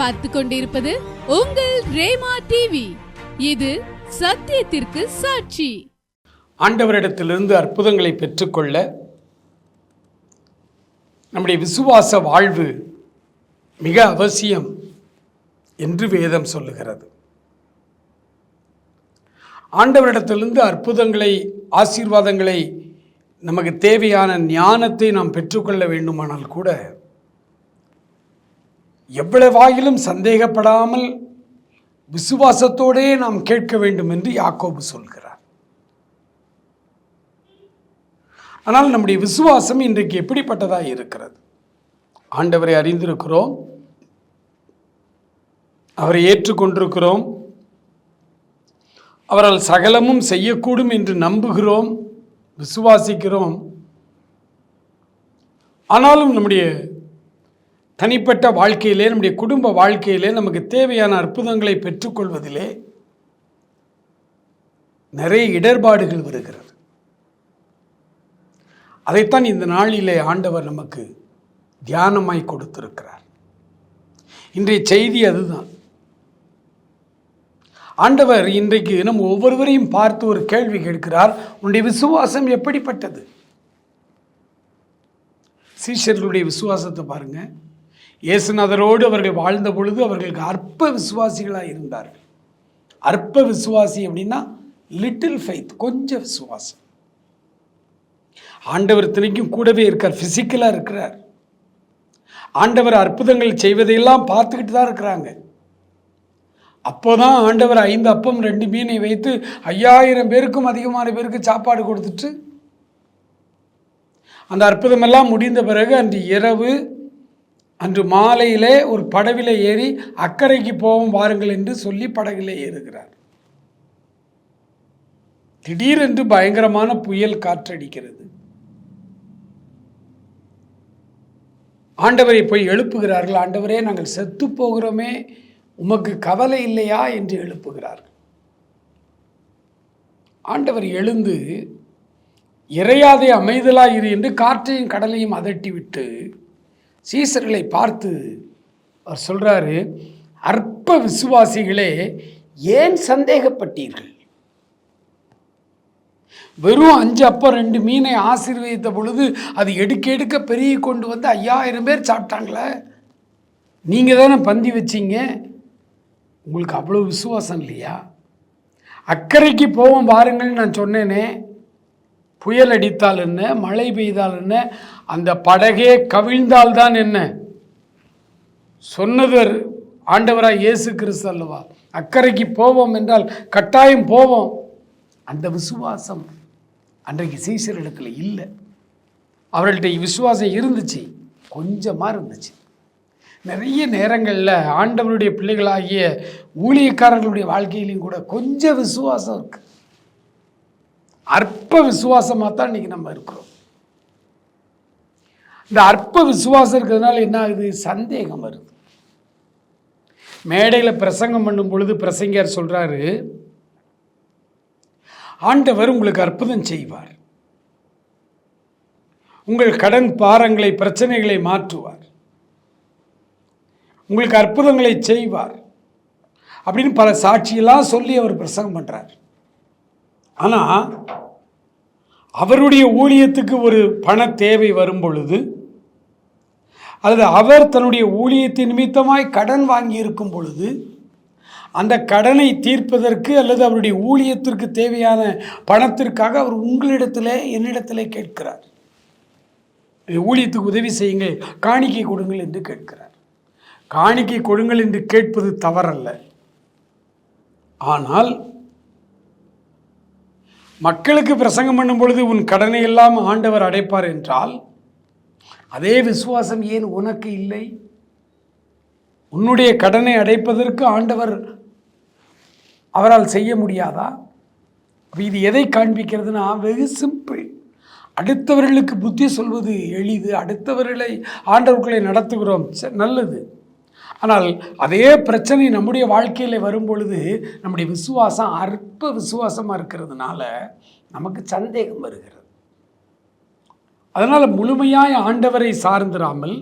பார்த்து கொண்டிருப்பது உங்கள் ரேமா டிவி இது சத்தியத்திற்கு சாட்சி. ஆண்டவரிடத்திலிருந்து அற்புதங்களை பெற்றுக்கொள்ள நம்முடைய விசுவாச வாழ்வு மிக அவசியம் என்று வேதம் சொல்லுகிறது. ஆண்டவரிடத்திலிருந்து அற்புதங்களை ஆசீர்வாதங்களை நமக்கு தேவையான ஞானத்தை நாம் பெற்றுக்கொள்ள வேண்டுமானால் கூட எவ்வளவாயிலும் சந்தேகப்படாமல் விசுவாசத்தோடே நாம் கேட்க வேண்டும் என்று யாக்கோபு சொல்கிறார். ஆனால் நம்முடைய விசுவாசம் இன்றைக்கு எப்படிப்பட்டதாக இருக்கிறது? ஆண்டவரை அறிந்திருக்கிறோம். அவரை ஏற்றுக்கொண்டிருக்கிறோம். அவரால் சகலமும் செய்யக்கூடும் என்று நம்புகிறோம். விசுவாசிக்கிறோம். ஆனாலும் நம்முடைய தனிப்பட்ட வாழ்க்கையிலே நம்முடைய குடும்ப வாழ்க்கையிலே நமக்கு தேவையான அற்புதங்களை பெற்றுக்கொள்வதிலே நிறைய இடர்பாடுகள் வருகிறது. அதைத்தான் இந்த நாளிலே ஆண்டவர் நமக்கு தியானமாய் கொடுத்திருக்கிறார். இன்றைய செய்தி அதுதான். ஆண்டவர் இன்றைக்கு நம் ஒவ்வொருவரையும் பார்த்து ஒரு கேள்வி கேட்கிறார். உன்னுடைய விசுவாசம் எப்படிப்பட்டது? சீஷர்களுடைய விசுவாசத்தை பாருங்கள் இயேசுநாதரோடு அவர்கள் வாழ்ந்த பொழுது அவர்களுக்கு அற்ப விசுவாசிகளாக இருந்தார்கள். அற்ப விசுவாசி அப்படின்னா லிட்டில் ஃபைத் கொஞ்சம் விசுவாசம். ஆண்டவர் தினைக்கும் கூடவே இருக்கார் ஃபிசிக்கலாக இருக்கிறார். ஆண்டவர் அற்புதங்கள் செய்வதையெல்லாம் பார்த்துக்கிட்டு தான் இருக்கிறாங்க. அப்போதான் ஆண்டவர் ஐந்து அப்பம் ரெண்டு மீனை வைத்து ஐயாயிரம் பேருக்கும் அதிகமான பேருக்கு சாப்பாடு கொடுத்துட்டு அந்த அற்புதமெல்லாம் முடிந்த பிறகு அன்று இரவு அன்று மாலையிலே ஒரு படவில ஏறி அக்கறைக்கு போவோம் வாருங்கள் என்று சொல்லி படகில் ஏறுகிறார். திடீரென்று பயங்கரமான புயல் காற்றடிக்கிறது. ஆண்டவரை போய் எழுப்புகிறார்கள். ஆண்டவரே நாங்கள் செத்து போகிறோமே உமக்கு கவலை இல்லையா என்று எழுப்புகிறார்கள். ஆண்டவர் எழுந்து இறையாதே அமைதலாயிரு என்று காற்றையும் கடலையும் அதட்டிவிட்டு சீசர்களை பார்த்து அவர் சொல்கிறாரு அற்ப விசுவாசிகளே ஏன் சந்தேகப்பட்டீர்கள்? வெறும் அஞ்சு அப்போ ரெண்டு மீனை ஆசீர்வதித்த பொழுது அது எடுக்க எடுக்க பெருகி கொண்டு வந்து ஐயாயிரம் பேர் சாப்பிட்டாங்களே? நீங்கள் தானே பந்தி வச்சீங்க? உங்களுக்கு அவ்வளோ விசுவாசம் இல்லையா? அக்கறைக்கு போவோம் பாருங்கள்னு நான் சொன்னேனே. புயல் அடித்தால் என்ன? மழை பெய்தால் என்ன? அந்த படகே கவிழ்ந்தால் தான் என்ன? சொன்னவர் ஆண்டவராக இயேசு கிறிஸ்து அல்லவா? அக்கறைக்கு போவோம் என்றால் கட்டாயம் போவோம். அந்த விசுவாசம் அன்றைக்கு சீசரிடத்தில் இல்லை. அவர்கள்ட்ட விசுவாசம் இருந்துச்சு. கொஞ்சமாக இருந்துச்சு. நிறைய நேரங்களில் ஆண்டவருடைய பிள்ளைகளாகிய ஊழியக்காரர்களுடைய வாழ்க்கையிலையும் கூட கொஞ்சம் விசுவாசம் இருக்குது அற்ப விசுவாசமாக தான் இன்னைக்கு நம்ம இருக்கிறோம். இந்த அற்ப விசுவாசம் இருக்கிறதுனால என்ன ஆகுது? சந்தேகம் வருது. மேடையில் பிரசங்கம் பண்ணும் பொழுது பிரசங்கர் சொல்கிறாரு ஆண்டவர் உங்களுக்கு அற்புதம் செய்வார். உங்கள் கடன் பாரங்களை பிரச்சனைகளை மாற்றுவார். உங்களுக்கு அற்புதங்களை செய்வார். அப்படின்னு பல சாட்சியெல்லாம் சொல்லி அவர் பிரசங்கம் பண்ணுறார் ஆனால் அவருடைய ஊழியத்துக்கு ஒரு பண தேவை வரும் பொழுது அல்லது அவர் தன்னுடைய ஊழியத்தின் நிமித்தமாய் கடன் வாங்கி இருக்கும் பொழுது அந்த கடனை தீர்ப்பதற்கு அல்லது அவருடைய ஊழியத்திற்கு தேவையான பணத்திற்காக அவர் உங்களிடத்தில் என்னிடத்தில் கேட்கிறார். ஊழியத்துக்கு உதவி செய்யுங்கள் காணிக்கை கொடுங்கள் என்று கேட்கிறார். காணிக்கை கொடுங்கள் என்று கேட்பது தவறல்ல. ஆனால் மக்களுக்கு பிரசங்கம் பண்ணும் பொழுது உன் கடனை எல்லாம் ஆண்டவர் அடைப்பார் என்றால் அதே விசுவாசம் ஏன் உனக்கு இல்லை? உன்னுடைய கடனை அடைப்பதற்கு ஆண்டவர் அவரால் செய்ய முடியாதா? இது எதை காண்பிக்கிறதுனா வெகு சிம்பிள். அடுத்தவர்களுக்கு புத்தி சொல்வது எளிது. அடுத்தவர்களை ஆண்டவர்களை நடத்துகிறோம். நல்லது. ஆனால் அதே பிரச்சனை நம்முடைய வாழ்க்கையில் வரும் பொழுது நம்முடைய விசுவாசம் அற்ப விசுவாசமாக இருக்கிறதுனால நமக்கு சந்தேகம் வருகிறது. அதனால் முழுமையாய் ஆண்டவரை சார்ந்திராமல்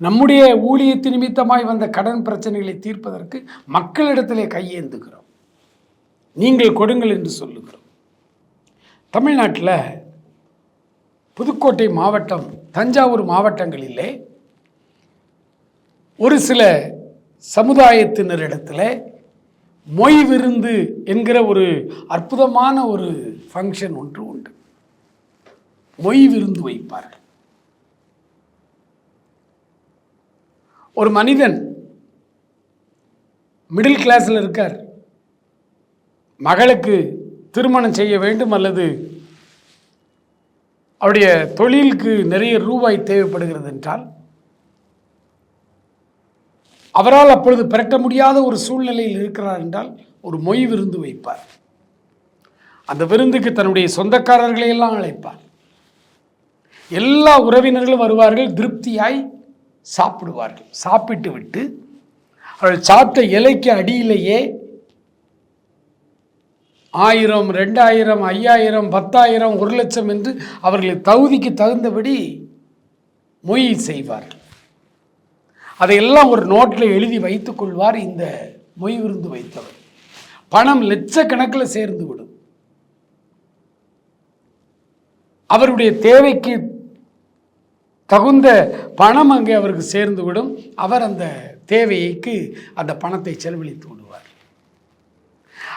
நம்முடைய ஊழியத்து நிமித்தமாய் வந்த கடன் பிரச்சனைகளை தீர்ப்பதற்கு மக்களிடத்திலே கையேந்துகிறோம். நீங்கள் கொடுங்கள் என்று சொல்லுகிறோம். தமிழ்நாட்டில் புதுக்கோட்டை மாவட்டம் தஞ்சாவூர் மாவட்டங்களிலே ஒரு சில சமுதாயத்தினரிடத்தில் மொய் விருந்து என்கிற ஒரு அற்புதமான ஒரு ஃபங்க்ஷன் ஒன்று உண்டு. மொய் விருந்து வைப்பார்கள். ஒரு மனிதன் மிடில் கிளாஸில் இருக்கார். மகளுக்கு திருமணம் செய்ய வேண்டும் அல்லது அவருடைய தொழிலுக்கு நிறைய ரூபாய் தேவைப்படுகிறது என்றால் அவரால் அப்பொழுது பிறக்க முடியாத ஒரு சூழ்நிலையில் இருக்கிறார் என்றால் ஒரு மொய் விருந்து வைப்பார். அந்த விருந்துக்கு தன்னுடைய சொந்தக்காரர்களை எல்லாம் அழைப்பார். எல்லா உறவினர்களும் வருவார்கள் திருப்தியாய் சாப்பிடுவார்கள். சாப்பிட்டு விட்டு அவர்கள் சாப்பிட்ட இலைக்கு அடியிலேயே ஆயிரம் ரெண்டாயிரம் ஐயாயிரம் பத்தாயிரம் ஒரு லட்சம் என்று அவர்களை தகுதிக்கு தகுந்தபடி மொய் செய்வார்கள். அதையெல்லாம் ஒரு நோட்டில் எழுதி வைத்துக் கொள்வார் இந்த மொய் விருந்து வைத்தவர். பணம் லட்சக்கணக்கில் சேர்ந்து விடும். அவருடைய தேவைக்கு தகுந்த பணம் அங்கே அவருக்கு சேர்ந்து விடும். அவர் அந்த தேவைக்கு அந்த பணத்தை செலவழித்து விடுவார்.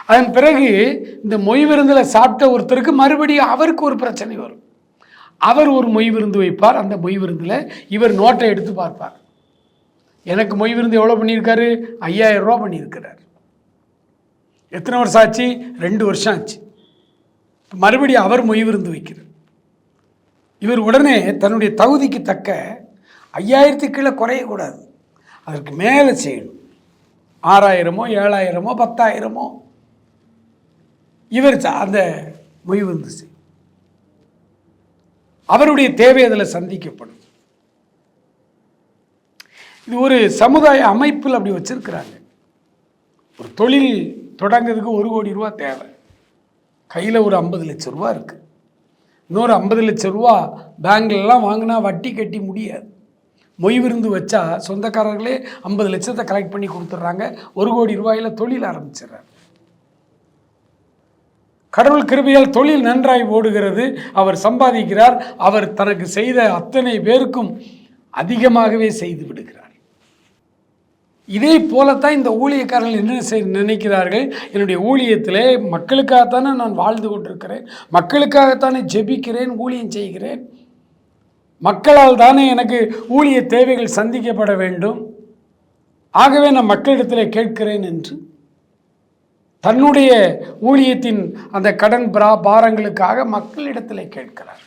அதன் பிறகு இந்த மொய் விருந்தில் சாப்பிட்ட ஒருத்தருக்கு மறுபடியும் அவருக்கு ஒரு பிரச்சனை வரும். அவர் ஒரு மொய் விருந்து வைப்பார். அந்த மொய் விருந்தில் இவர் நோட்டை எடுத்து பார்ப்பார். எனக்கு மொய் விருந்து எவ்வளோ பண்ணியிருக்காரு? ஐயாயிரம் ரூபா பண்ணியிருக்கிறார். எத்தனை வருஷம் ஆச்சு? ரெண்டு வருஷம் ஆச்சு. மறுபடியும் அவர் மொய் விருந்து வைக்கிறார். இவர் உடனே தன்னுடைய தகுதிக்கு தக்க ஐயாயிரத்துக்கு கீழே குறையக்கூடாது அதற்கு மேலே செய்யணும். ஆறாயிரமோ ஏழாயிரமோ பத்தாயிரமோ. இவர் அந்த மொய் விருந்து செய்யும். அவருடைய தேவை அதில் சந்திக்கப்படும். இது ஒரு சமுதாய அமைப்பில் அப்படி வச்சிருக்கிறாங்க. ஒரு தொழில் தொடங்குறதுக்கு ஒரு கோடி ரூபா தேவை. கையில் ஒரு ஐம்பது லட்சம் ரூபா இருக்குது இன்னொரு ஐம்பது லட்ச ரூபா பேங்க்லலாம் வாங்கினா வட்டி கட்டி முடியாது. மொய் விருந்து வச்சா சொந்தக்காரர்களே ஐம்பது லட்சத்தை கலெக்ட் பண்ணி கொடுத்துட்றாங்க. ஒரு கோடி ரூபாயில் தொழில் ஆரம்பிச்சிடுறாங்க. கடவுள் கிருபையால் தொழில் நன்றாய் ஓடுகிறது. அவர் சம்பாதிக்கிறார். அவர் தனக்கு செய்த அத்தனை பேருக்கும் அதிகமாகவே செய்து விடுகிறார். இதே போலத்தான் இந்த ஊழியக்காரர்கள் என்ன செய் நினைக்கிறார்கள்? என்னுடைய ஊழியத்திலே மக்களுக்காகத்தானே நான் வாழ்ந்து கொண்டிருக்கிறேன். மக்களுக்காகத்தானே ஜெபிக்கிறேன் ஊழியம் செய்கிறேன். மக்களால் தானே எனக்கு ஊழிய தேவைகள் சந்திக்கப்பட வேண்டும். ஆகவே நான் மக்களிடத்தில் கேட்கிறேன் என்று. தன்னுடைய ஊழியத்தின் அந்த கடன் பிரா பாரங்களுக்காக மக்களிடத்திலே கேட்கிறார்.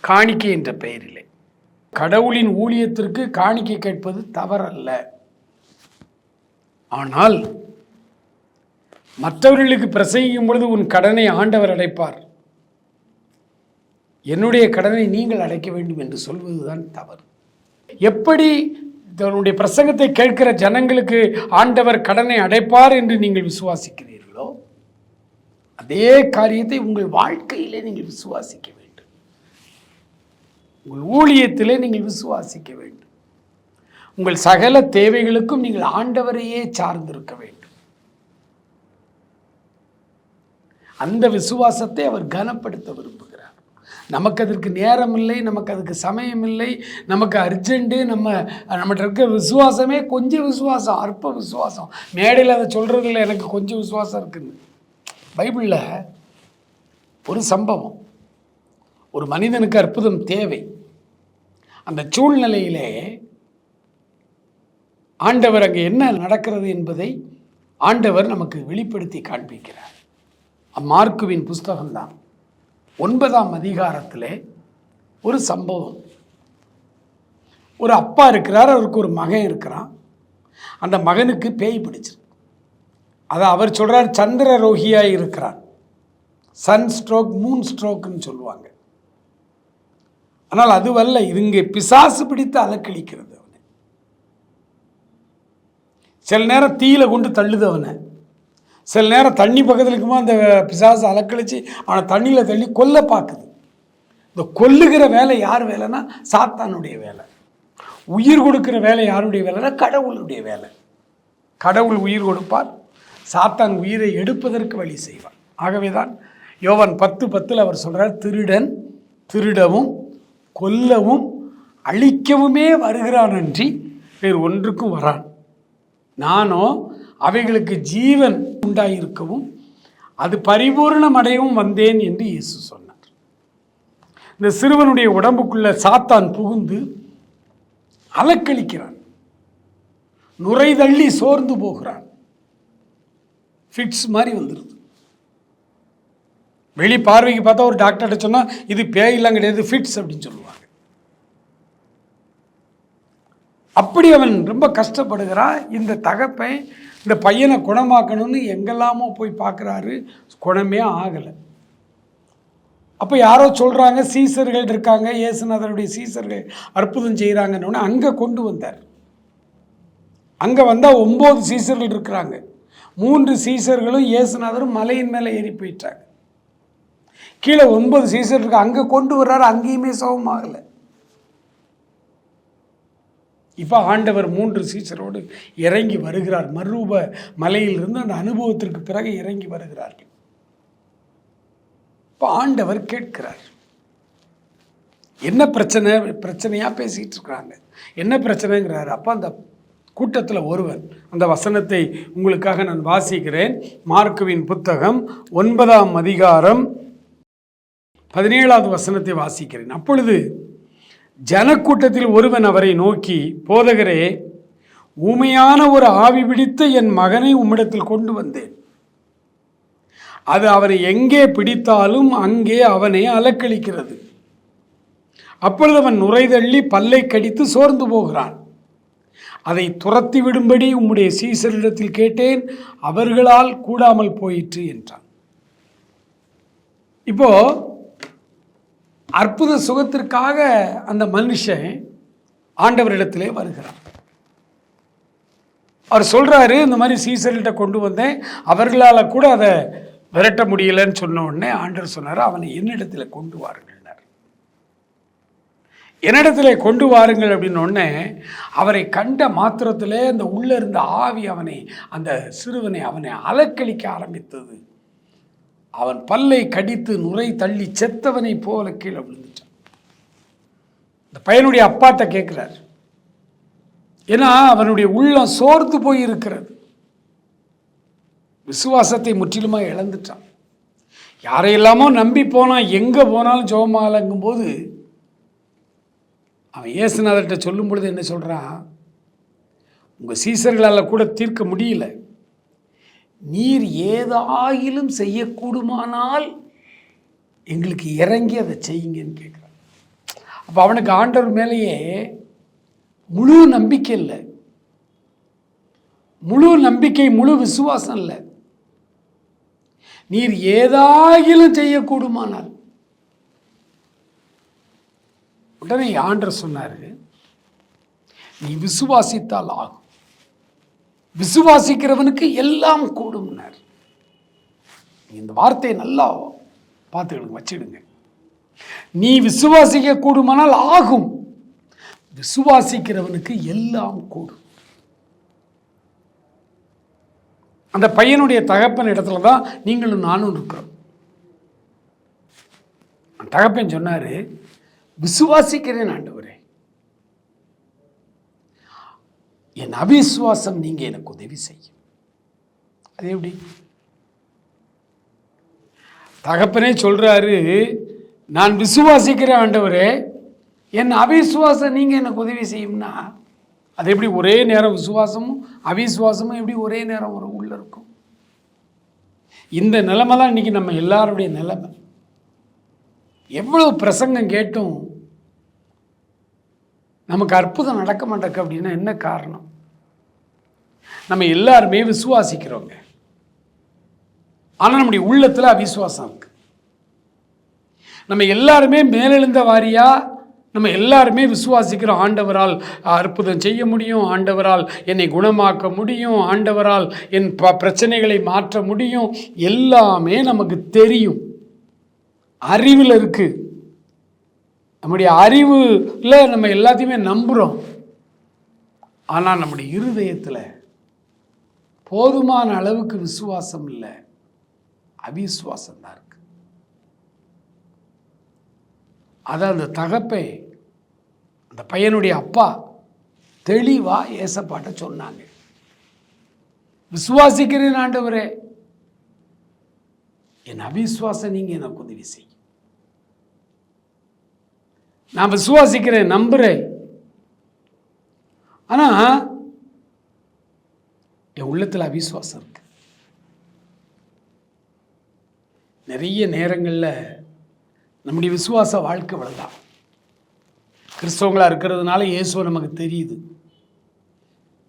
காணிக்கை என்ற பெயரிலே. கடவுளின் ஊழியத்திற்கு காணிக்கை கேட்பது தவறல்ல. ஆனால் மற்றவர்களுக்கு பிரசங்கிக்கும் பொழுது உன் கடனை ஆண்டவர் அடைப்பார். என்னுடைய கடனை நீங்கள் அடைக்க வேண்டும் என்று சொல்வதுதான் தவறு. எப்படி தன்னுடைய பிரசங்கத்தை கேட்கிற ஜனங்களுக்கு ஆண்டவர் கடனை அடைப்பார் என்று நீங்கள் விசுவாசிக்கிறீர்களோ அதே காரியத்தை உங்கள் வாழ்க்கையிலே நீங்கள் விசுவாசிக்க வேண்டும். உங்கள் ஊழியத்திலே நீங்கள் விசுவாசிக்க வேண்டும். உங்கள் சகல தேவைகளுக்கும் நீங்கள் ஆண்டவரையே சார்ந்திருக்க வேண்டும். அந்த விசுவாசத்தை அவர் கனப்படுத்த விரும்புகிறார். நமக்கு அதற்கு நேரம் இல்லை நமக்கு அதுக்கு சமயம் இல்லை நமக்கு அர்ஜென்ட்டு நம்ம நம்மகிட்ட இருக்க விசுவாசமே கொஞ்சம் விசுவாசம் அற்ப விசுவாசம். மேடையில் அதை சொல்கிறதுல எனக்கு கொஞ்சம் விசுவாசம் இருக்குன்னு பைபிளில் ஒரு சம்பவம். ஒரு மனிதனுக்கு அற்புதம் தேவை. அந்த சூழ்நிலையிலே ஆண்டவர் அங்கே என்ன நடக்கிறது என்பதை ஆண்டவர் நமக்கு வெளிப்படுத்தி காண்பிக்கிறார். அம்மார்க்குவின் புஸ்தகம்தான். ஒன்பதாம் அதிகாரத்தில் ஒரு சம்பவம். ஒரு அப்பா இருக்கிறார் அவருக்கு ஒரு மகன் இருக்கிறான். அந்த மகனுக்கு பேய் பிடிச்சிருக்கு. அதை அவர் சொல்கிறார் சந்திர ரோகியாக இருக்கிறான். சன் ஸ்ட்ரோக் மூன் ஸ்ட்ரோக்குன்னு சொல்லுவாங்க. ஆனால் அதுவல்ல இது இங்கே பிசாசு பிடித்து அலக்கழிக்கிறது. சில நேரம் தீயில கொண்டு தள்ளுது அவனை. சில நேரம் தண்ணி பக்கத்தில் இருக்கும்போது அந்த பிசாசு அலக்கழிச்சு அவனை தண்ணியில் தள்ளி கொல்ல பார்க்குது. இந்த கொல்லுகிற வேலை யார் வேலைன்னா சாத்தானுடைய வேலை. உயிர் கொடுக்குற வேலை யாருடைய வேலைன்னா கடவுளுடைய வேலை. கடவுள் உயிர் கொடுப்பார் சாத்தான் உயிரை எடுப்பதற்கு வழி செய்வார். ஆகவே தான் பத்து பத்தில் அவர் சொல்கிறார் திருடன் திருடவும் கொல்லவும் அழிக்கவுமே வருகிறான் அன்றி வேறு ஒன்றுக்கும் வரான். நானும் அவைகளுக்கு ஜீவன் உண்டாயிருக்கவும் அது பரிபூரணம் அடையவும் வந்தேன் என்று இயேசு சொன்னார். இந்த சிறுவனுடைய உடம்புக்குள்ள சாத்தான் புகுந்து அலக்களிக்கிறான் நுரைதள்ளி சோர்ந்து போகிறான். ஃபிட்ஸ் மாதிரி வந்துடுது வெளி பார்வைக்கு பார்த்தா ஒரு டாக்டர்கிட்ட சொன்னால் இது பேயெல்லாம் கிடையாது ஃபிட்ஸ் அப்படின்னு சொல்லுவாங்க. அப்படி அவன் ரொம்ப கஷ்டப்படுகிறான். இந்த தகப்பை இந்த பையனை குணமாக்கணும்னு எங்கெல்லாமோ போய் பார்க்குறாரு. குணமே ஆகலை. அப்போ யாரோ சொல்கிறாங்க சீசர்கள் இருக்காங்க இயேசுநாதருடைய சீசர்கள் அற்புதம் செய்கிறாங்கன்னு அங்கே கொண்டு வந்தார். அங்கே வந்தால் ஒம்பது சீசர்கள் இருக்கிறாங்க. மூன்று சீசர்களும் இயேசுநாதரும் மலையின் மேலே ஏறி போயிட்டாங்க. கீழே ஒன்பது சீசர் இருக்கு அங்கே கொண்டு வர்றாரு அங்கேயுமே சோகமாகலை. இப்போ ஆண்டவர் மூன்று சீசரோடு இறங்கி வருகிறார். மறுரூப மலையிலிருந்து அந்த அனுபவத்திற்கு பிறகு இறங்கி வருகிறார்கள். இப்போ ஆண்டவர் கேட்கிறார். என்ன பிரச்சனை? பிரச்சனையாக பேசிகிட்டு இருக்கிறாங்க. என்ன பிரச்சனைங்கிறாரு? அப்போ அந்த கூட்டத்தில் ஒருவன் அந்த வசனத்தை உங்களுக்காக நான் வாசிக்கிறேன். மார்க்குவின் புத்தகம் ஒன்பதாம் அதிகாரம் பதினேழாவது வசனத்தை வாசிக்கிறேன். அப்பொழுது ஜனக்கூட்டத்தில் ஒருவன் அவரை நோக்கி போதகரே ஊமையான ஒரு ஆவி பிடித்த என் மகனை உம்மிடத்தில் கொண்டு வந்தேன். அது அவனை எங்கே பிடித்தாலும் அங்கே அவனை அலக்களிக்கிறது அப்பொழுது அவன் நுரைதள்ளி பல்லை கடித்து சோர்ந்து போகிறான். அதை துரத்தி விடும்படி உம்முடைய சீசரிடத்தில் கேட்டேன் அவர்களால் கூடாமல் போயிற்று என்றான். இப்போ அற்புத சுகத்திற்காக அந்த மனுஷன் ஆண்டவரிடத்திலே வருகிறார். அவர் சொல்கிறாரு இந்த மாதிரி சீசர்கிட்ட கொண்டு வந்தேன். அவர்களால் கூட அதை விரட்ட முடியலன்னு சொன்ன உடனே ஆண்டவர் சொன்னார் அவனை என்னிடத்தில் கொண்டு வாருங்கள்னார். என்னிடத்துல கொண்டு வாருங்கள் அப்படின்னு அவரை கண்ட மாத்திரத்திலே அந்த உள்ளே இருந்த ஆவி அவனை அந்த சிறுவனை அவனை அலக்களிக்க ஆரம்பித்தது. அவன் பல்லை கடித்து நுரை தள்ளி செத்தவனை போல கீழே விழுந்துட்டான். இந்த பையனுடைய அப்பாட்ட கேட்குறாரு. ஏன்னா அவனுடைய உள்ளம் சோர்ந்து போய் இருக்கிறது விசுவாசத்தை முற்றிலுமாக இழந்துட்டான். யாரையெல்லாமோ நம்பி போனான் எங்கே போனாலும் ஜோமாலங்கும் போது அவன் இயேசுநாதர்கிட்ட சொல்லும் பொழுது என்ன சொல்கிறான் உங்கள் சீசர்களால் கூட தீர்க்க முடியல. நீர் ஏதாயிலும் செய்யக்கூடுமானால் எங்களுக்கு இறங்கி அதை செய்யுங்கன்னு கேட்குறான். அப்போ அவனுக்கு ஆண்டவர் மேலேயே முழு நம்பிக்கை இல்லை. முழு நம்பிக்கை முழு விசுவாசம் இல்லை. நீர் ஏதாயிலும் செய்யக்கூடுமானால். உடனே ஆண்டர் சொன்னார் நீ விசுவாசித்தால் ஆகும். விசுவாசிக்கிறவனுக்கு எல்லாம் கூடும்னார் இந்த வார்த்தையை நல்லா பார்த்துக்கிடுங்க வச்சுடுங்க நீ விசுவாசிக்க கூடுமானால் ஆகும். விசுவாசிக்கிறவனுக்கு எல்லாம் கூடும். அந்த பையனுடைய தகப்பன் இடத்துல தான் நீங்களும் நானும் இருக்கிறோம். அந்த தகப்பன் சொன்னார் விசுவாசிக்கிறேன் ஆண்டவரே. என் அவிசுவாசம் நீங்கள் எனக்கு உதவி செய்யும். அது எப்படி? தகப்பனே சொல்கிறாரு நான் விசுவாசிக்கிறேன் ஆண்டவரே என் அவிசுவாசம் நீங்கள் எனக்கு உதவி செய்யும்னா அது எப்படி ஒரே நேரம் விசுவாசமும் அவிசுவாசமும் எப்படி ஒரே நேரம் ஒரு உள்ள இருக்கும்? இந்த நிலைமை தான் இன்னைக்கு நம்ம எல்லாருடைய நிலைமை. எவ்வளவு பிரசங்கம் கேட்டும் நமக்கு அற்புதம் நடக்க மாட்டேக்கு அப்படின்னா என்ன காரணம்? நம்ம எல்லாருமே விசுவாசிக்கிறோங்க. ஆனால் நம்முடைய உள்ளத்தில் அவிசுவாசம் இருக்கு. நம்ம எல்லாருமே மேலெழுந்த வாரியா நம்ம எல்லாருமே விசுவாசிக்கிறோம் ஆண்டவரால் அற்புதம் செய்ய முடியும் ஆண்டவரால் என்னை குணமாக்க முடியும் ஆண்டவரால் என் ப பிரச்சனைகளை மாற்ற முடியும். எல்லாமே நமக்கு தெரியும். அறிவில் இருக்குது நம்முடைய அறிவில் நம்ம எல்லாத்தையுமே நம்புகிறோம் ஆனால் நம்முடைய இருதயத்தில் போதுமான அளவுக்கு விசுவாசம் இல்லை. அவிசுவாசம் தான் இருக்கு. அதை அந்த தகப்பை அந்த பையனுடைய அப்பா தெளிவாக ஏசப்பாட்ட சொன்னாங்க. விசுவாசிக்கிறேன் ஆண்டவரே. என் அவிசுவாசம் நீங்கள் எனக்கு உதவி செய்யும். நான் விசுவாசிக்கிறேன் நம்புகிறேன் ஆனால் என் உள்ளத்தில் அவிசுவாசம் இருக்கு. நிறைய நேரங்களில் நம்முடைய விசுவாச வாழ்க்கை வளர்தான் கிறிஸ்தவங்களாக இருக்கிறதுனால இயேசுவை நமக்கு தெரியுது.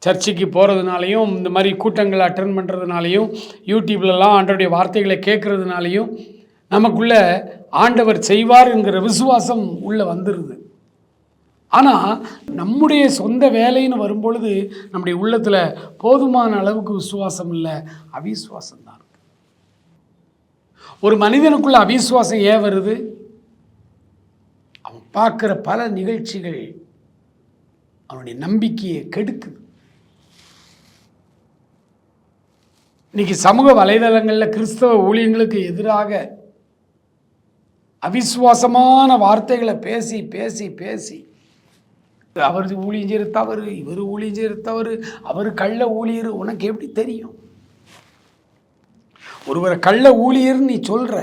சர்ச்சுக்கு போகிறதுனாலையும் இந்த மாதிரி கூட்டங்களை அட்டன் பண்ணுறதுனாலையும் யூடியூப்லலாம் ஆண்டவருடைய வார்த்தைகளை கேட்குறதுனாலையும் நமக்குள்ளே ஆண்டவர் செய்வார் என்கிற விசுவாசம் உள்ளே வந்துடுது ஆனால் நம்முடைய சொந்த வேலைன்னு வரும்பொழுது நம்முடைய உள்ளத்தில் போதுமான அளவுக்கு விசுவாசம் இல்லை அவிசுவாசம் தான் ஒரு மனிதனுக்குள்ள அவிசுவாசம் ஏன் வருது? அவன் பார்க்குற பல நிகழ்ச்சிகள் அவனுடைய நம்பிக்கையை கெடுக்குது. இன்னைக்கு சமூக வலைதளங்களில் கிறிஸ்தவ ஊழியங்களுக்கு எதிராக அவிசுவாசமான வார்த்தைகளை பேசி பேசி பேசி அவர் ஊழியம் செய்கிற தவறு இவர் ஊழியம் செய்கிற தவறு அவர் கள்ள ஊழியர் உனக்கு எப்படி தெரியும்? ஒருவரை கள்ள ஊழியர்னு நீ சொல்ற.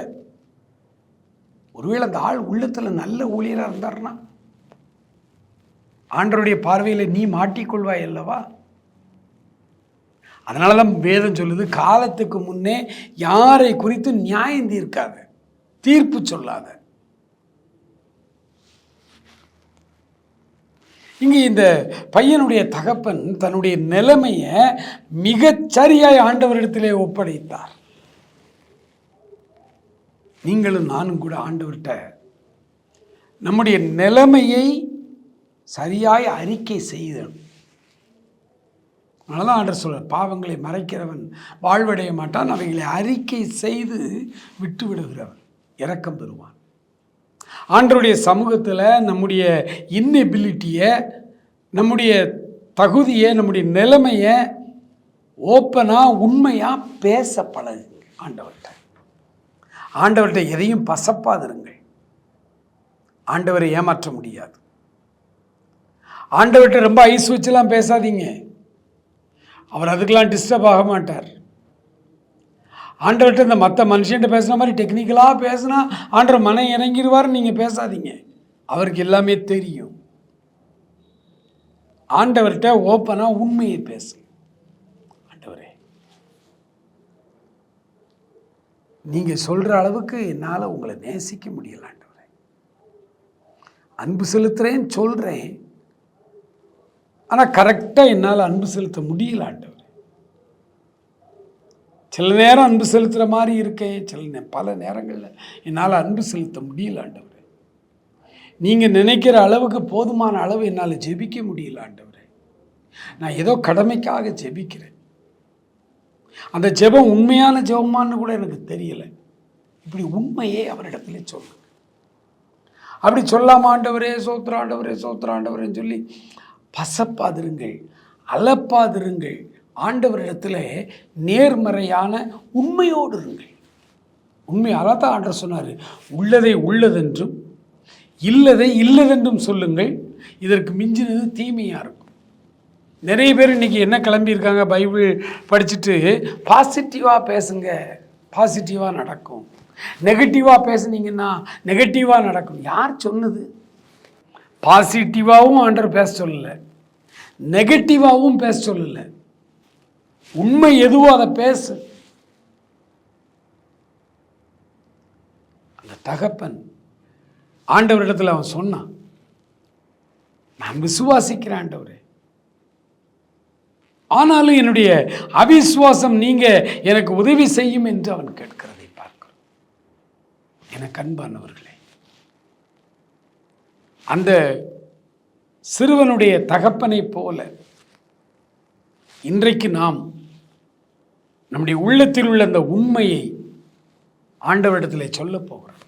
ஒருவேளை அந்த ஆள் உள்ளத்தில் நல்ல ஊழியராக இருந்தார்னா ஆண்டருடைய பார்வையில் நீ மாட்டிக்கொள்வாய் அல்லவா? அதனால தான் வேதம் சொல்லுது காலத்துக்கு முன்னே யாரை குறித்து நியாயம் தீர்க்காத தீர்ப்பு சொல்லாத. இங்கே இந்த பையனுடைய தகப்பன் தன்னுடைய நிலைமையை மிகச் சரியாய் ஆண்டவரிடத்திலே ஒப்படைத்தார். நீங்களும் நானும் கூட ஆண்டவர்கிட்ட நம்முடைய நிலைமையை சரியாய் அறிக்கை செய்தணும் அதனால தான் ஆண்டர் சொல்ற பாவங்களை மறைக்கிறவன் வாழ்வடைய மாட்டான் அவைகளை அறிக்கை செய்து விட்டு விடுகிறவன் இரக்கம் பெறுவான் ஆண்டருடைய சமூகத்தில் நம்முடைய இன்னெபிலிட்டியை நம்முடைய தகுதியை நம்முடைய நிலைமையை ஓப்பனாக உண்மையாக பேச பழகுங்க ஆண்டவர்கிட்ட. ஆண்டவர்கிட்ட எதையும் பசப்பாதிருங்கள். ஆண்டவரை ஏமாற்ற முடியாது. ஆண்டவர்கிட்ட ரொம்ப ஐஸ் வச்சுலாம் பேசாதீங்க. அவர் அதுக்கெல்லாம் டிஸ்டர்ப் ஆக மாட்டார். ஆண்டவர்கிட்ட இந்த மற்ற மனுஷன்ட்ட பேசுகிற மாதிரி டெக்னிக்கலாக பேசினா ஆண்டவர் மன இறங்கிடுவார் நீங்கள் பேசாதீங்க. அவருக்கு எல்லாமே தெரியும். ஆண்டவர்கிட்ட ஓப்பனாக உண்மையை பேசு. ஆண்டவரே நீங்கள் சொல்கிற அளவுக்கு என்னால் உங்களை நேசிக்க முடியல ஆண்டவரே. அன்பு செலுத்துகிறேன்னு சொல்கிறேன் ஆனால் கரெக்டாக என்னால் அன்பு செலுத்த முடியல ஆண்டவர். சில நேரம் அன்பு செலுத்துகிற மாதிரி இருக்கேன் சில நே பல நேரங்களில் என்னால் அன்பு செலுத்த முடியல ஆண்டவர். நீங்கள் நினைக்கிற அளவுக்கு போதுமான அளவு என்னால் ஜெபிக்க முடியல ஆண்டவரே. நான் ஏதோ கடமைக்காக ஜெபிக்கிறேன். அந்த ஜெபம் உண்மையான ஜெபமான்னு கூட எனக்கு தெரியலை. இப்படி உண்மையே அவரிடத்துல சொல்லு அப்படி சொல்லாம ஆண்டவரே சோத்திர சொல்லி பசப்பாதிருங்கள் அலப்பாதிருங்கள். ஆண்டவரிடத்தில் நேர்மறையான உண்மையோடு இருங்கள். உண்மை அதான் ஆண்டர் சொன்னார் உள்ளதை உள்ளதென்றும் இல்லதை இல்லதென்றும் சொல்லுங்கள். இதற்கு மிஞ்சினது தீமையாக இருக்கும். நிறைய பேர் இன்றைக்கி என்ன கிளம்பியிருக்காங்க பைபிள் படிச்சுட்டு பாசிட்டிவாக பேசுங்க பாசிட்டிவாக நடக்கும். நெகட்டிவாக பேசுனீங்கன்னா நெகட்டிவாக நடக்கும். யார் சொன்னது? பாசிட்டிவாகவும் ஆண்டர் பேச சொல்லலை நெகட்டிவாகவும் பேச சொல்லலை. உண்மை எதுவோ அதை பேசு. அந்த தகப்பன் ஆண்டவரிடத்தில் அவன் சொன்னான் நான் விசுவாசிக்கிறேன் ஆண்டவரே. ஆனாலும் என்னுடைய அவிசுவாசம் நீங்க எனக்கு உதவி செய்யும் என்று அவன் கேட்கிறதை பார்க்கிறோம். எனக்கு அன்பானவர்களே அந்த சிறுவனுடைய தகப்பனைப் போல இன்றைக்கு நாம் நம்முடைய உள்ளத்தில் உள்ள அந்த உண்மையை ஆண்டவரிடத்தில் சொல்ல போகிறோம்.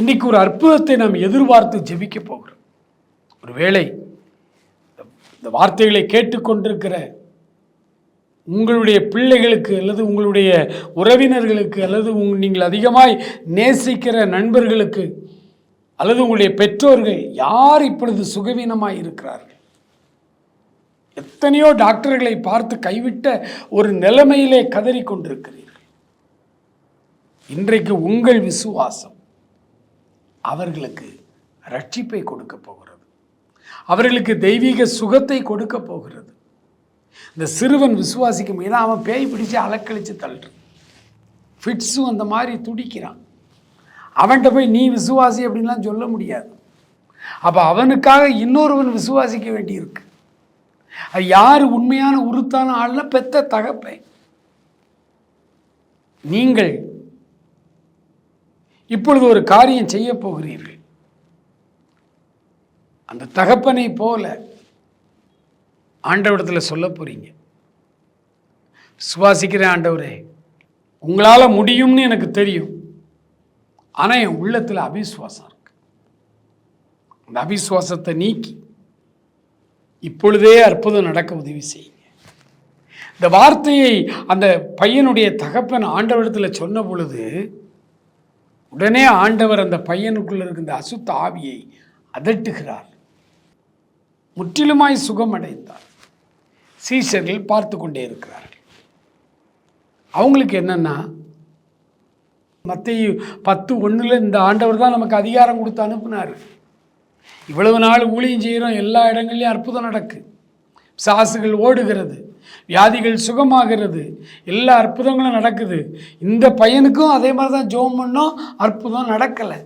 இன்றைக்கு ஒரு அற்புதத்தை நாம் எதிர்பார்த்து ஜெபிக்க போகிறோம். ஒருவேளை இந்த வார்த்தைகளை கேட்டுக்கொண்டிருக்கிற உங்களுடைய பிள்ளைகளுக்கு அல்லது உங்களுடைய உறவினர்களுக்கு அல்லது உங் நீங்கள் அதிகமாய் நேசிக்கிற நண்பர்களுக்கு அல்லது உங்களுடைய பெற்றோர்கள் யார் இப்பொழுது சுகவீனமாக இருக்கிறார்கள்? எத்தனையோ டாக்டர்களை பார்த்து கைவிட்ட ஒரு நிலைமையிலே கதறி கொண்டிருக்கிறீர்கள். இன்றைக்கு உங்கள் விசுவாசம் அவர்களுக்கு ரட்சிப்பை கொடுக்க போகிறது. அவர்களுக்கு தெய்வீக சுகத்தை கொடுக்க போகிறது. இந்த சிறுவன் விசுவாசிக்கும் ஏன்னா அவன் பேய் பிடிச்சு அலக்கழிச்சு தள்ளுறான். ஃபிட்ஸும் அந்த மாதிரி துடிக்கிறான். அவன்கிட்ட போய் நீ விசுவாசி அப்படின்லாம் சொல்ல முடியாது. அப்போ அவனுக்காக இன்னொருவன் விசுவாசிக்க வேண்டியிருக்கு. அது யார் உண்மையான உருத்தான ஆள்னா பெத்த தகப்பை நீங்கள் இப்பொழுது ஒரு காரியம் செய்ய போகிறீர்கள். அந்த தகப்பனை போல ஆண்டவரிடத்தில் சொல்ல போறீங்க. சுவாசிக்கிறேன் ஆண்டவரே உங்களால் முடியும்னு எனக்கு தெரியும். ஆனால் என் உள்ளத்தில் அபிஸ்வாசம் இருக்கு. அந்த அபிஸ்வாசத்தை நீக்கி இப்பொழுதே அற்புதம் நடக்க உதவி செய்யுங்க. இந்த வார்த்தையை அந்த பையனுடைய தகப்பன் ஆண்டவரிடத்தில் சொன்ன பொழுது உடனே ஆண்டவர் அந்த பையனுக்குள்ள இருக்கின்ற அசுத்த ஆவியை அதட்டுகிறார். முற்றிலுமாய் சுகமடைந்தார். சீசர்கள் பார்த்து கொண்டே இருக்கிறார்கள். அவங்களுக்கு என்னன்னா மற்ற பத்து ஒன்றில் இந்த ஆண்டவர் தான் நமக்கு அதிகாரம் கொடுத்து அனுப்புனார். இவ்வளவு நாள் ஊழியம் செய்கிறோம் எல்லா இடங்கள்லையும் அற்புதம் நடக்கு. சாசுகள் ஓடுகிறது வியாதிகள் சுகமாகிறது எல்லா அற்புதங்களும் நடக்குது. இந்த பையனுக்கும் அதே மாதிரி தான் ஜோம் பண்ணோம் அற்புதம் நடக்கலை.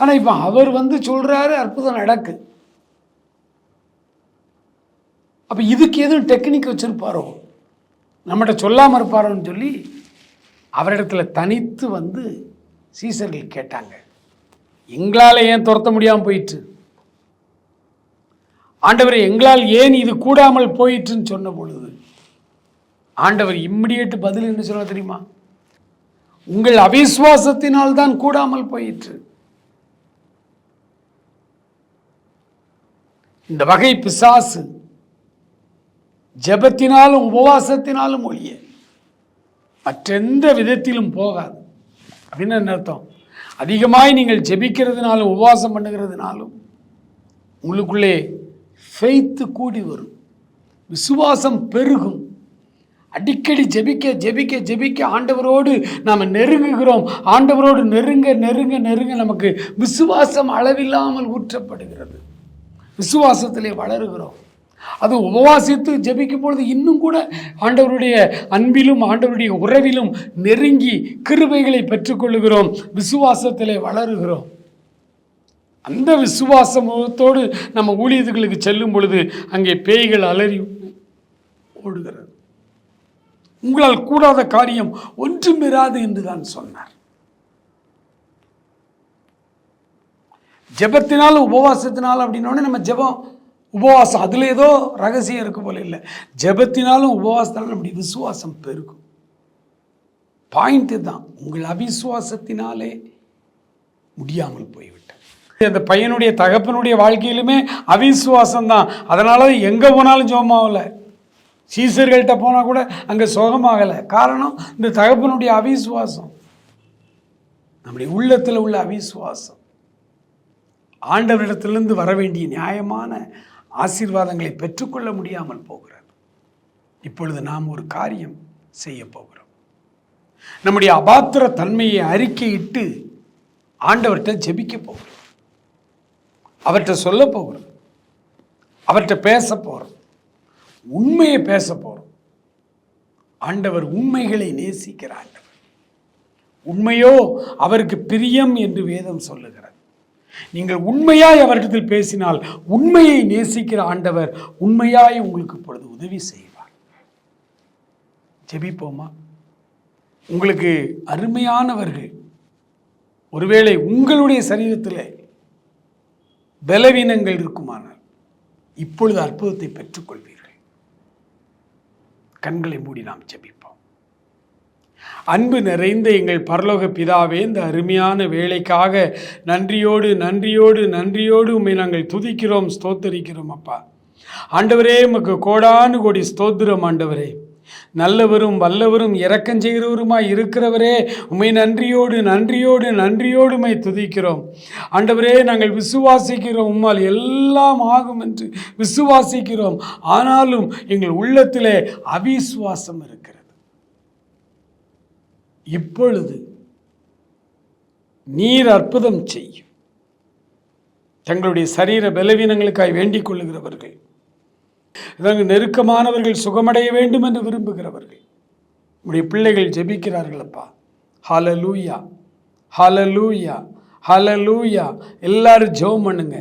ஆனால் இப்போ அவர் வந்து சொல்கிறாரு அற்புதம் நடக்கு. அப்போ இதுக்கு எதுவும் டெக்னிக் வச்சுருப்பாரோ? நம்மகிட்ட சொல்லாமல் இருப்பாரோன்னு சொல்லி அவரிடத்துல தனித்து வந்து சீசர்கள் கேட்டாங்க. எங்களால் ஏன் துரத்த முடியாமல் போயிட்டு ஆண்டவர் எங்களால் ஏன் இது கூடாமல் போயிற்றுன்னு சொன்ன பொழுது ஆண்டவர் இம்மிடியேட் பதில் என்ன சொல்ல தெரியுமா? உங்கள் அவிசுவாசத்தினால் தான் கூடாமல் போயிற்று. இந்த வகை பிசாசு ஜெபத்தினாலும் உபவாசத்தினாலும் ஒழிய மற்றெந்த விதத்திலும் போகாது. அப்படின்னு என்ன அர்த்தம்? அதிகமாய் நீங்கள் ஜெபிக்கிறதுனாலும் உபவாசம் பண்ணுகிறதுனாலும் உங்களுக்குள்ளே ஃபெய்த்து கூடி வரும். விசுவாசம் பெருகும். அடிக்கடி ஜெபிக்க ஜெபிக்க ஜெபிக்க ஆண்டவரோடு நாம் நெருங்குகிறோம். ஆண்டவரோடு நெருங்க நெருங்க நெருங்க நமக்கு விசுவாசம் அளவில்லாமல் ஊற்றப்படுகிறது. விசுவாசத்திலே வளருகிறோம். அது உபவாசித்து ஜெபிக்கும் பொழுது இன்னும் கூட ஆண்டவருடைய அன்பிலும் ஆண்டவருடைய உறவிலும் நெருங்கி கிருபைகளை பெற்றுக்கொள்ளுகிறோம். விசுவாசத்திலே வளருகிறோம். அந்த விசுவாசத்தோடு நம்ம ஊழியர்களுக்கு செல்லும் பொழுது அங்கே பேய்கள் அலறி ஓடுகிறது. உங்களால் கூடாத காரியம் ஒன்றும் இராது என்று தான் சொன்னார். ஜெபத்தினாலும் உபவாசத்தினால் அப்படின்னோடனே நம்ம ஜெபம் உபவாசம் அதில் ஏதோ ரகசியம் இருக்கு போல இல்லை. ஜெபத்தினாலும் உபவாசத்தினாலும் அப்படி விசுவாசம் பெருக்கும் பாயிண்ட்டு தான். உங்கள் அவிசுவாசத்தினாலே முடியாமல் போய்விட்டது. அந்த பையனுடைய தகப்பனுடைய வாழ்க்கையிலுமே அவிசுவாசம் தான் அதனால எங்கே போனாலும் ஜோமாகல சீசர்கள்ட்ட போனால் கூட அங்கே சுகமாகலை. காரணம் இந்த தகப்பனுடைய அவிசுவாசம். நம்முடைய உள்ளத்தில் உள்ள அவிசுவாசம். ஆண்டவரிடத்திலிருந்து வர வேண்டிய நியாயமான ஆசீர்வாதங்களை பெற்றுக்கொள்ள முடியாமல் போகிறார் இப்பொழுது நாம் ஒரு காரியம் செய்ய போகிறோம். நம்முடைய அபாத்திர தன்மையை அறிக்கையிட்டு ஆண்டவர்கிட்ட ஜெபிக்க போகிறோம். அவர்கிட்ட சொல்ல போகிறோம். அவர்கிட்ட பேச போகிறோம். உண்மையை பேச போகிறோம். ஆண்டவர் உண்மைகளை நேசிக்கிற ஆண்டவர் உண்மையோ அவருக்கு பிரியம் என்று வேதம் சொல்லுகிறது. நீங்கள் உண்மையாய் அவரிடத்தில் பேசினால் உண்மையை நேசிக்கிற ஆண்டவர் உண்மையாய் உங்களுக்கு இப்பொழுது உதவி செய்வார். ஜெபிப்போமா? உங்களுக்கு அருமையானவர்கள் ஒருவேளை உங்களுடைய சரீரத்தில் பலவீனங்கள் இருக்குமானால் இப்பொழுது அற்புதத்தை பெற்றுக்கொள்வீர்கள். கண்களை மூடி நாம் ஜெபிப்போம். அன்பு நிறைந்த எங்கள் பரலோக பிதாவே இந்த அருமையான வேலைக்காக நன்றியோடு நன்றியோடு நன்றியோடு உம்மை நாங்கள் துதிக்கிறோம் ஸ்தோத்தரிக்கிறோம் அப்பா. ஆண்டவரே உமக்கு கோடானு கோடி ஸ்தோத்திரம் ஆண்டவரே. நல்லவரும் வல்லவரும் இரக்கம் செய்கிறவருமாய் இருக்கிறவரே உமை நன்றியோடு நன்றியோடு நன்றியோடு உமை துதிக்கிறோம். ஆண்டவரே நாங்கள் விசுவாசிக்கிறோம். உம்மால் எல்லாம் ஆகும் என்று விசுவாசிக்கிறோம். ஆனாலும் எங்கள் உள்ளத்திலே அவிசுவாசம் இருக்கிறது. இப்பொழுது நீர் அற்புதம் செய்யும். தங்களுடைய சரீர பலவீனங்களுக்காய் வேண்டிக் கொள்ளுகிறவர்கள் இதற்கு நெருக்கமானவர்கள் சுகமடைய வேண்டும் என்று விரும்புகிறவர்கள். உடைய பிள்ளைகள் ஜெபிக்கிறார்கள் அப்பா ஹலலூயா ஹலலூயா ஹலலூயா எல்லாரும் ஜெபம் பண்ணுங்க.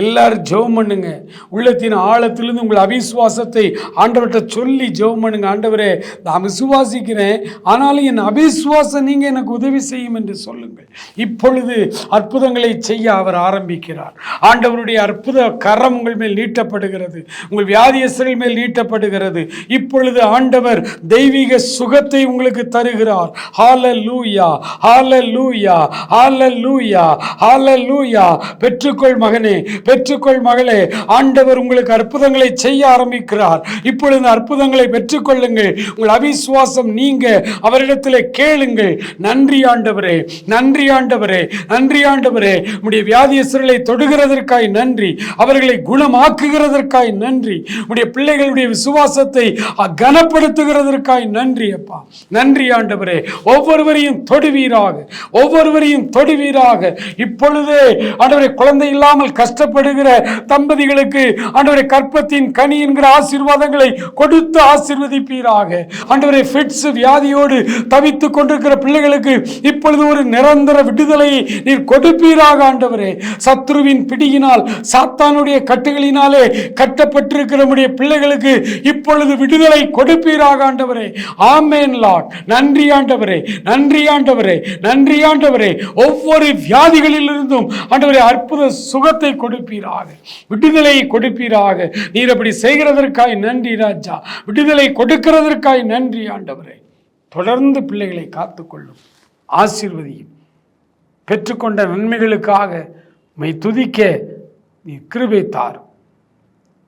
எல்லாரும் ஜெபம் பண்ணுங்க. உள்ளத்தின் ஆழத்திலிருந்து உங்கள் அவிசுவாசத்தை ஆண்டவர்கிட்ட சொல்லி ஜெபம் பண்ணுங்க. ஆண்டவரே நான் விசுவாசிக்கிறேன். ஆனாலும் என் அவிசுவாசம் நீங்க எனக்கு உதவி செய்யும் என்று சொல்லுங்கள். இப்பொழுது அற்புதங்களை செய்ய அவர் ஆரம்பிக்கிறார். ஆண்டவருடைய அற்புத கரம் உங்கள் மேல் நீட்டப்படுகிறது. உங்கள் வியாதியஸ்தர்கள் மேல் நீட்டப்படுகிறது. இப்பொழுது ஆண்டவர் தெய்வீக சுகத்தை உங்களுக்கு தருகிறார். ஹால லூயா ஹால லூயா ஹால லூயா ஹால லூயா பெற்றுக்கொள் மகனே. பெற்றுக்கொள் மகளே. ஆண்டவர் உங்களுக்கு அற்புதங்களை செய்ய ஆரம்பிக்கிறார். இப்பொழுது அற்புதங்களை பெற்றுக்கொள்ளுங்கள். உங்கள் அவிசுவாசம் நீங்க. அவரிடத்திலே கேளுங்கள். நன்றி ஆண்டவரே நன்றி ஆண்டவரே நன்றி ஆண்டவரே. உடைய வியாதியஸ்தர்களை தொடுகிறதற்காய் நன்றி. அவர்களை குணமாக்குகிறதற்காய் நன்றி. உடைய பிள்ளைகளுடைய விசுவாசத்தை கனப்படுத்துகிறதற்காய் நன்றி அப்பா. நன்றி ஆண்டவரே. ஒவ்வொருவரையும் தொடுவீராக. ஒவ்வொருவரையும் தொடுவீராக. இப்பொழுதே ஆண்டவரை குழந்தை இல்லாமல் கஷ்டப்படுகிற தம்பதிகளுக்கு ஆண்டவரை கற்பத்தின் கனி என்கிற ஆசீர்வாதங்களை கொடுத்து ஆசீர்வதிப்பீராக. ஆண்டவரை ஃபிட்ஸ் வியாதியோடு தவித்துக் கொண்டிருக்கிற பிள்ளைகளுக்கு இப்பொழுது ஒரு நிரந்தர விடுதலையை நீர் கொடுப்பீராக ஆண்டவரே. சத்ருவின் பிடியினால் சாத்தானுடைய கட்டுகளினாலே கட்டப்பட்டிருக்கிற நம்முடைய பிள்ளைகளுக்கு இப்பொழுது விடுதலை கொடுப்பீராக ஆண்டவரே. ஆமேன் லாட் நன்றி ஆண்டவரே நன்றி ஆண்டவரே நன்றி ஆண்டவரே. ஒவ்வொரு வியாதிகளிலிருந்தும் ஆண்டவரே அற்புத சுகத்தை கொடுப்பீராக. விடுதலை கொடுப்பீராக. நீர் அப்படி செய்கிறதற்காய் நன்றி ராஜா. விடுதலை கொடுக்கிறதற்காய் நன்றி ஆண்டவரே. தொடர்ந்து பிள்ளைகளை காத்துக்கொள்ளும். ஆசீர்வதியும். பெற்றுக்கொண்ட நன்மைகளுக்காக மை துதிக்க நீ கிருபை தாரும்.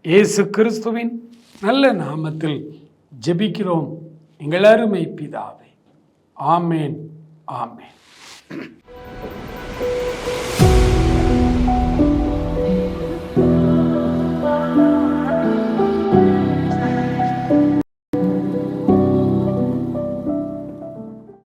இயேசு கிறிஸ்துவின் நல்ல நாமத்தில் ஜெபிக்கிறோம். எங்கள் அருமை பிதாவே. ஆமேன் ஆமேன்.